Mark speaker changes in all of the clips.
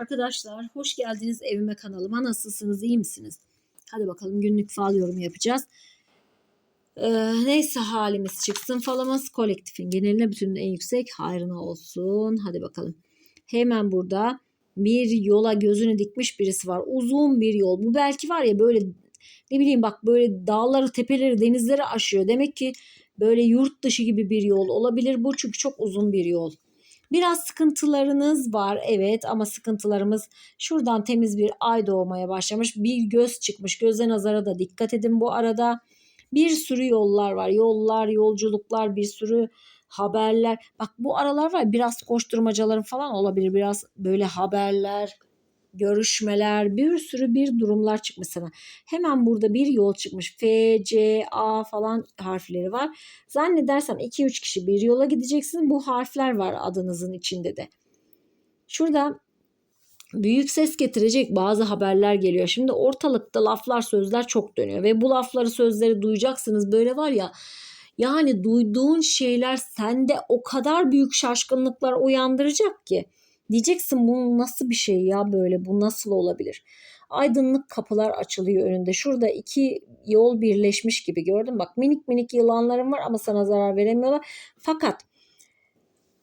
Speaker 1: Arkadaşlar hoş geldiniz evime kanalıma. Nasılsınız? iyi misiniz? Hadi bakalım günlük fal yorum yapacağız. Ee, neyse halimiz çıksın falımız kolektifin geneline bütünün en yüksek hayrına olsun. Hadi bakalım. Hemen burada bir yola gözünü dikmiş birisi var. Uzun bir yol. Bu belki var ya böyle ne bileyim bak böyle dağları, tepeleri, denizleri aşıyor. Demek ki böyle yurt dışı gibi bir yol olabilir bu çünkü çok uzun bir yol. Biraz sıkıntılarınız var evet ama sıkıntılarımız şuradan temiz bir ay doğmaya başlamış. Bir göz çıkmış. Göze nazara da dikkat edin bu arada. Bir sürü yollar var. Yollar, yolculuklar, bir sürü haberler. Bak bu aralar var biraz koşturmacaların falan olabilir. Biraz böyle haberler, görüşmeler, bir sürü bir durumlar çıkmış sana. Hemen burada bir yol çıkmış. F, C, A falan harfleri var. Zannedersem 2-3 kişi bir yola gideceksin. Bu harfler var adınızın içinde de. Şurada büyük ses getirecek bazı haberler geliyor. Şimdi ortalıkta laflar sözler çok dönüyor ve bu lafları sözleri duyacaksınız. Böyle var ya yani duyduğun şeyler sende o kadar büyük şaşkınlıklar uyandıracak ki. Diyeceksin bu nasıl bir şey ya böyle bu nasıl olabilir? Aydınlık kapılar açılıyor önünde. Şurada iki yol birleşmiş gibi gördün bak minik minik yılanlarım var ama sana zarar veremiyorlar. Fakat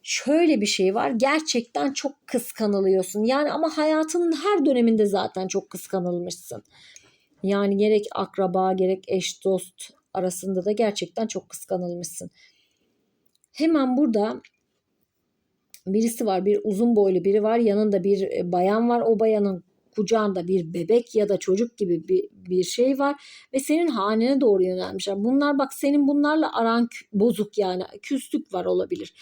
Speaker 1: şöyle bir şey var gerçekten çok kıskanılıyorsun. Yani ama hayatının her döneminde zaten çok kıskanılmışsın. Yani gerek akraba gerek eş dost arasında da gerçekten çok kıskanılmışsın. Hemen burada birisi var bir uzun boylu biri var yanında bir e, bayan var o bayanın kucağında bir bebek ya da çocuk gibi bir, bir şey var ve senin hanene doğru yönelmişler. Bunlar bak senin bunlarla aran bozuk yani küslük var olabilir.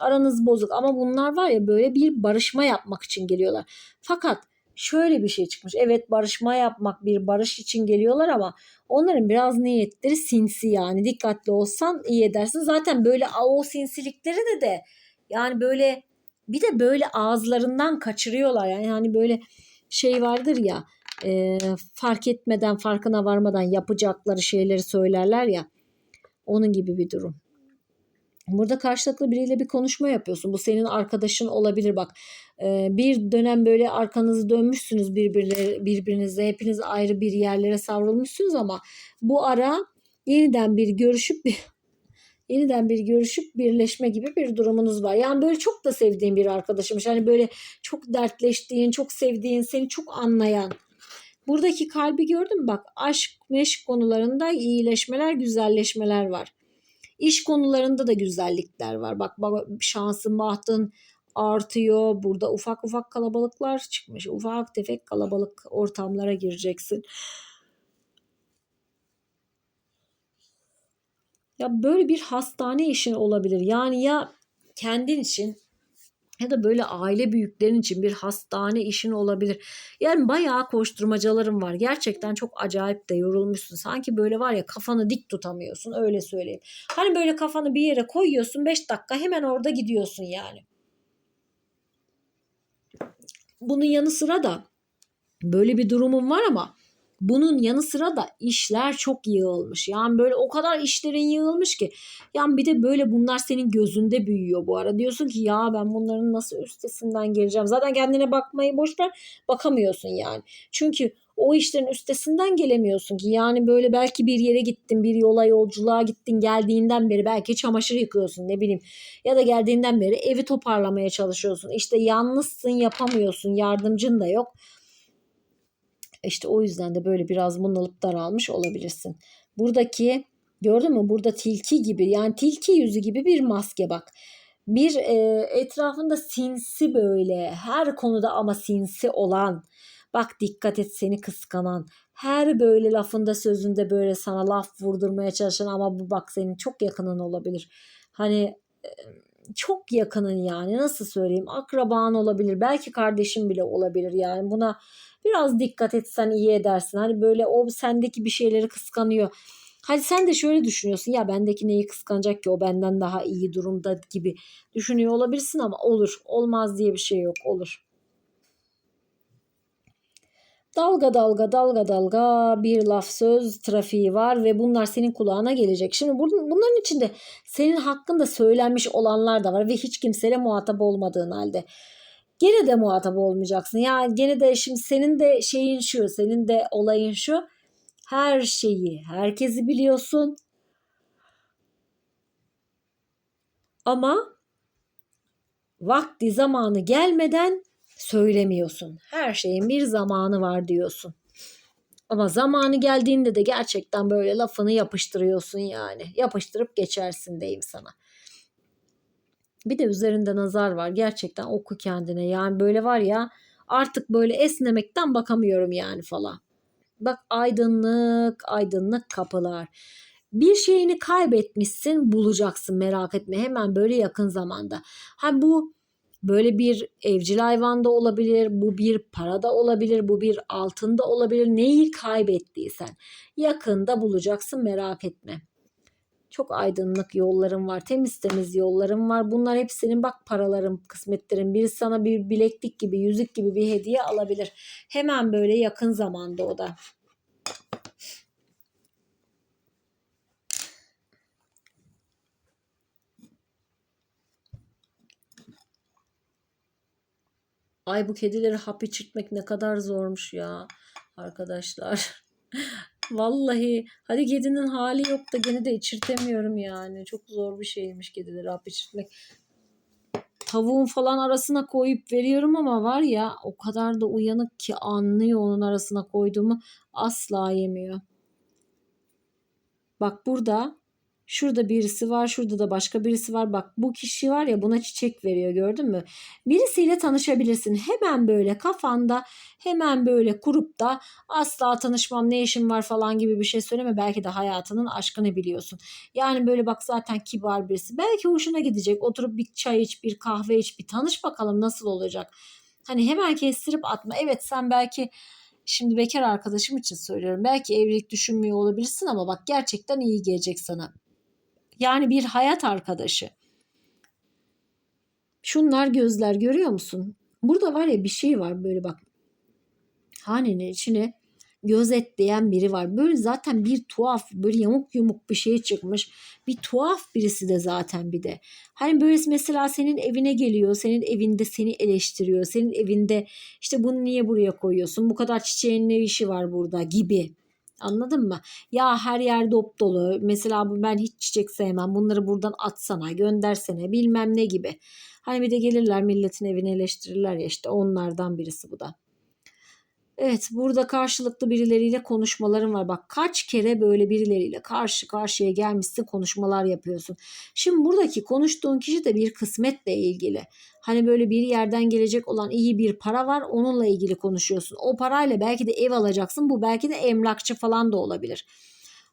Speaker 1: Aranız bozuk ama bunlar var ya böyle bir barışma yapmak için geliyorlar. Fakat şöyle bir şey çıkmış. Evet barışma yapmak bir barış için geliyorlar ama onların biraz niyetleri sinsi yani dikkatli olsan iyi edersin. Zaten böyle o sinsilikleri de de yani böyle bir de böyle ağızlarından kaçırıyorlar yani hani böyle şey vardır ya e, fark etmeden farkına varmadan yapacakları şeyleri söylerler ya onun gibi bir durum. Burada karşılıklı biriyle bir konuşma yapıyorsun. Bu senin arkadaşın olabilir bak. Ee, bir dönem böyle arkanızı dönmüşsünüz birbirine, birbirinize. Hepiniz ayrı bir yerlere savrulmuşsunuz ama bu ara yeniden bir görüşüp bir yeniden bir görüşüp birleşme gibi bir durumunuz var. Yani böyle çok da sevdiğin bir arkadaşımmış. Hani böyle çok dertleştiğin, çok sevdiğin, seni çok anlayan. Buradaki kalbi gördün mü? Bak aşk, meşk konularında iyileşmeler, güzelleşmeler var. İş konularında da güzellikler var. Bak, bak şansın, bahtın artıyor. Burada ufak ufak kalabalıklar çıkmış. Ufak tefek kalabalık ortamlara gireceksin. Ya böyle bir hastane işin olabilir. Yani ya kendin için ya da böyle aile büyüklerin için bir hastane işin olabilir. Yani bayağı koşturmacalarım var. Gerçekten çok acayip de yorulmuşsun. Sanki böyle var ya kafanı dik tutamıyorsun öyle söyleyeyim. Hani böyle kafanı bir yere koyuyorsun 5 dakika hemen orada gidiyorsun yani. Bunun yanı sıra da böyle bir durumum var ama bunun yanı sıra da işler çok yığılmış. Yani böyle o kadar işlerin yığılmış ki. Yani bir de böyle bunlar senin gözünde büyüyor bu ara. Diyorsun ki ya ben bunların nasıl üstesinden geleceğim. Zaten kendine bakmayı boş ver. Bakamıyorsun yani. Çünkü o işlerin üstesinden gelemiyorsun ki. Yani böyle belki bir yere gittin, bir yola yolculuğa gittin, geldiğinden beri belki çamaşır yıkıyorsun ne bileyim. Ya da geldiğinden beri evi toparlamaya çalışıyorsun. İşte yalnızsın, yapamıyorsun, yardımcın da yok. İşte o yüzden de böyle biraz bunalıp daralmış olabilirsin. Buradaki gördün mü burada tilki gibi yani tilki yüzü gibi bir maske bak. Bir e, etrafında sinsi böyle her konuda ama sinsi olan bak dikkat et seni kıskanan her böyle lafında sözünde böyle sana laf vurdurmaya çalışan ama bu bak senin çok yakının olabilir. Hani e, çok yakının yani nasıl söyleyeyim akraban olabilir belki kardeşin bile olabilir yani buna biraz dikkat etsen iyi edersin. Hani böyle o sendeki bir şeyleri kıskanıyor. Hadi sen de şöyle düşünüyorsun ya bendeki neyi kıskanacak ki o benden daha iyi durumda gibi düşünüyor olabilirsin ama olur olmaz diye bir şey yok olur. Dalga dalga dalga dalga bir laf söz trafiği var ve bunlar senin kulağına gelecek. Şimdi bunların içinde senin hakkında söylenmiş olanlar da var ve hiç kimseyle muhatap olmadığın halde. Gene de muhatap olmayacaksın. Ya gene de şimdi senin de şeyin şu, senin de olayın şu. Her şeyi, herkesi biliyorsun. Ama vakti zamanı gelmeden söylemiyorsun. Her şeyin bir zamanı var diyorsun. Ama zamanı geldiğinde de gerçekten böyle lafını yapıştırıyorsun yani. Yapıştırıp geçersin diyeyim sana. Bir de üzerinde nazar var. Gerçekten oku kendine. Yani böyle var ya artık böyle esnemekten bakamıyorum yani falan. Bak aydınlık, aydınlık kapılar. Bir şeyini kaybetmişsin bulacaksın merak etme hemen böyle yakın zamanda. Ha bu böyle bir evcil hayvan da olabilir, bu bir para da olabilir, bu bir altın da olabilir. Neyi kaybettiysen yakında bulacaksın merak etme. Çok aydınlık yollarım var, temiz temiz yollarım var. Bunlar hepsinin bak paralarım, kısmetlerim. Biri sana bir bileklik gibi, yüzük gibi bir hediye alabilir. Hemen böyle yakın zamanda o da. Ay bu kedileri hap içirtmek ne kadar zormuş ya arkadaşlar. Vallahi hadi kedinin hali yok da gene de içirtemiyorum yani. Çok zor bir şeymiş kedileri hap içirtmek. Tavuğun falan arasına koyup veriyorum ama var ya o kadar da uyanık ki anlıyor onun arasına koyduğumu asla yemiyor. Bak burada Şurada birisi var, şurada da başka birisi var. Bak bu kişi var ya buna çiçek veriyor gördün mü? Birisiyle tanışabilirsin. Hemen böyle kafanda hemen böyle kurup da asla tanışmam ne işim var falan gibi bir şey söyleme. Belki de hayatının aşkını biliyorsun. Yani böyle bak zaten kibar birisi. Belki hoşuna gidecek. Oturup bir çay iç, bir kahve iç, bir tanış bakalım nasıl olacak. Hani hemen kestirip atma. Evet sen belki şimdi bekar arkadaşım için söylüyorum. Belki evlilik düşünmüyor olabilirsin ama bak gerçekten iyi gelecek sana. Yani bir hayat arkadaşı. Şunlar gözler görüyor musun? Burada var ya bir şey var böyle bak. Hanenin içine gözetleyen biri var. Böyle zaten bir tuhaf böyle yamuk yumuk bir şey çıkmış. Bir tuhaf birisi de zaten bir de. Hani böyle mesela senin evine geliyor. Senin evinde seni eleştiriyor. Senin evinde işte bunu niye buraya koyuyorsun? Bu kadar çiçeğin ne işi var burada gibi. Anladın mı? Ya her yer dop dolu. Mesela ben hiç çiçek sevmem. Bunları buradan atsana, göndersene bilmem ne gibi. Hani bir de gelirler milletin evini eleştirirler ya işte onlardan birisi bu da. Evet burada karşılıklı birileriyle konuşmaların var. Bak kaç kere böyle birileriyle karşı karşıya gelmişsin konuşmalar yapıyorsun. Şimdi buradaki konuştuğun kişi de bir kısmetle ilgili. Hani böyle bir yerden gelecek olan iyi bir para var onunla ilgili konuşuyorsun. O parayla belki de ev alacaksın. Bu belki de emlakçı falan da olabilir.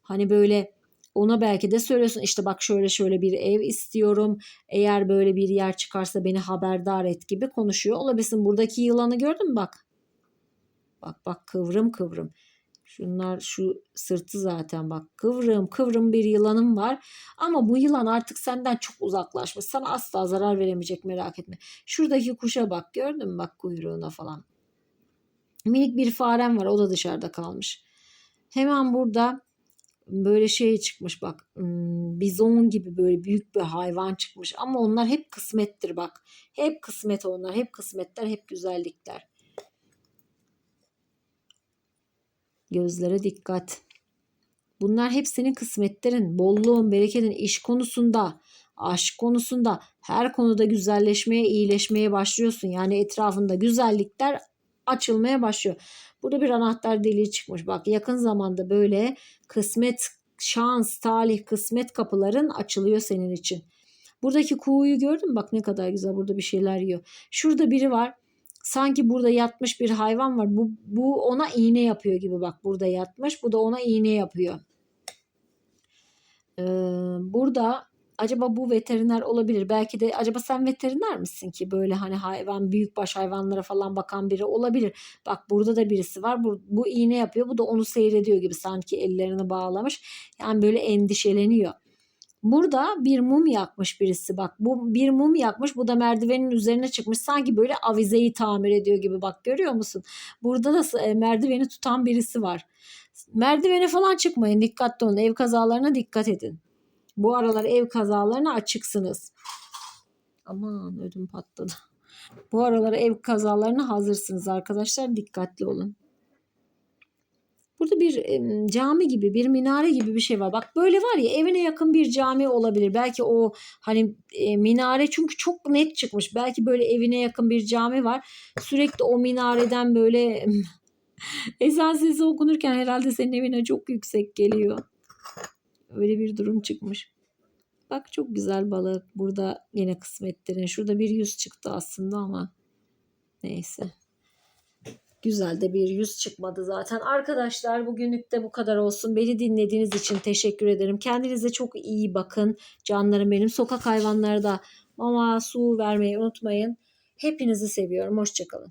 Speaker 1: Hani böyle ona belki de söylüyorsun işte bak şöyle şöyle bir ev istiyorum. Eğer böyle bir yer çıkarsa beni haberdar et gibi konuşuyor olabilirsin. Buradaki yılanı gördün mü bak Bak bak kıvrım kıvrım. Şunlar şu sırtı zaten bak kıvrım kıvrım bir yılanım var. Ama bu yılan artık senden çok uzaklaşmış. Sana asla zarar veremeyecek merak etme. Şuradaki kuşa bak gördün mü bak kuyruğuna falan. Minik bir farem var o da dışarıda kalmış. Hemen burada böyle şey çıkmış bak hmm, bizon gibi böyle büyük bir hayvan çıkmış ama onlar hep kısmettir bak hep kısmet onlar hep kısmetler hep güzellikler Gözlere dikkat. Bunlar hep senin kısmetlerin, bolluğun, bereketin, iş konusunda, aşk konusunda, her konuda güzelleşmeye, iyileşmeye başlıyorsun. Yani etrafında güzellikler açılmaya başlıyor. Burada bir anahtar deliği çıkmış. Bak yakın zamanda böyle kısmet, şans, talih, kısmet kapıların açılıyor senin için. Buradaki kuğuyu gördün mü? Bak ne kadar güzel burada bir şeyler yiyor. Şurada biri var sanki burada yatmış bir hayvan var. Bu, bu ona iğne yapıyor gibi bak burada yatmış. Bu da ona iğne yapıyor. Ee, burada acaba bu veteriner olabilir. Belki de acaba sen veteriner misin ki böyle hani hayvan büyükbaş hayvanlara falan bakan biri olabilir. Bak burada da birisi var. Bu, bu iğne yapıyor. Bu da onu seyrediyor gibi sanki ellerini bağlamış. Yani böyle endişeleniyor. Burada bir mum yakmış birisi bak. Bu bir mum yakmış. Bu da merdivenin üzerine çıkmış. Sanki böyle avizeyi tamir ediyor gibi bak görüyor musun? Burada da e, merdiveni tutan birisi var. Merdivene falan çıkmayın. Dikkatli olun. Ev kazalarına dikkat edin. Bu aralar ev kazalarına açıksınız. Aman ödüm patladı. Bu aralar ev kazalarına hazırsınız arkadaşlar. Dikkatli olun. Burada bir em, cami gibi, bir minare gibi bir şey var. Bak böyle var ya evine yakın bir cami olabilir. Belki o hani e, minare çünkü çok net çıkmış. Belki böyle evine yakın bir cami var. Sürekli o minareden böyle ezan sesi okunurken herhalde senin evine çok yüksek geliyor. Öyle bir durum çıkmış. Bak çok güzel balık. Burada yine kısmetlerin. Şurada bir yüz çıktı aslında ama neyse. Güzel de bir yüz çıkmadı zaten. Arkadaşlar bugünlük de bu kadar olsun. Beni dinlediğiniz için teşekkür ederim. Kendinize çok iyi bakın. Canlarım benim. Sokak hayvanlara da mama, su vermeyi unutmayın. Hepinizi seviyorum. Hoşçakalın.